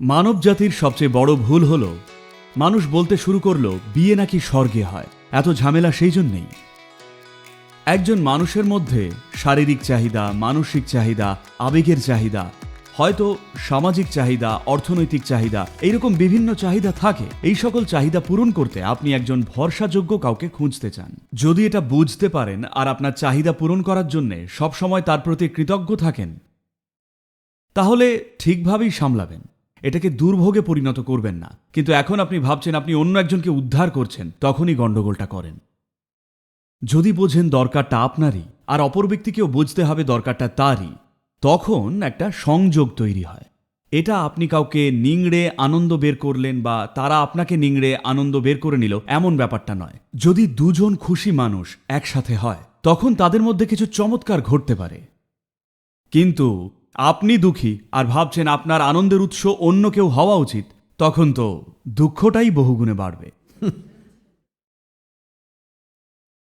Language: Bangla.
মানব জাতির সবচেয়ে বড় ভুল হল, মানুষ বলতে শুরু করল, বিয়ে নাকি স্বর্গে হয়। এত ঝামেলা সেই জন্যেই। একজন মানুষের মধ্যে শারীরিক চাহিদা, মানসিক চাহিদা, আবেগের চাহিদা, হয়তো সামাজিক চাহিদা, অর্থনৈতিক চাহিদা এইরকম বিভিন্ন চাহিদা থাকে। এই সকল চাহিদা পূরণ করতে আপনি একজন ভরসাযোগ্য কাউকে খুঁজতে চান। যদি এটা বুঝতে পারেন আর আপনার চাহিদা পূরণ করার জন্য সবসময় তার প্রতি কৃতজ্ঞ থাকেন, তাহলে ঠিকভাবেই সামলাবেন। এটাকে দুর্ভোগে পরিণত করবেন না। কিন্তু এখন আপনি ভাবছেন আপনি অন্য একজনকে উদ্ধার করছেন, তখনই গণ্ডগোলটা করেন। যদি বোঝেন দরকারটা আপনারই, আর অপর ব্যক্তিকেও বুঝতে হবে দরকারটা তারই, তখন একটা সংযোগ তৈরি হয়। এটা আপনি কাউকে নিংড়ে আনন্দ বের করলেন বা তারা আপনাকে নিংড়ে আনন্দ বের করে নিল, এমন ব্যাপারটা নয়। যদি দুজন খুশি মানুষ একসাথে হয়, তখন তাদের মধ্যে কিছু চমৎকার ঘটতে পারে। কিন্তু আপনি দুঃখী আর ভাবছেন আপনার আনন্দের উৎস অন্য কেউ হওয়া উচিত, তখন তো দুঃখটাই বহুগুণে বাড়বে।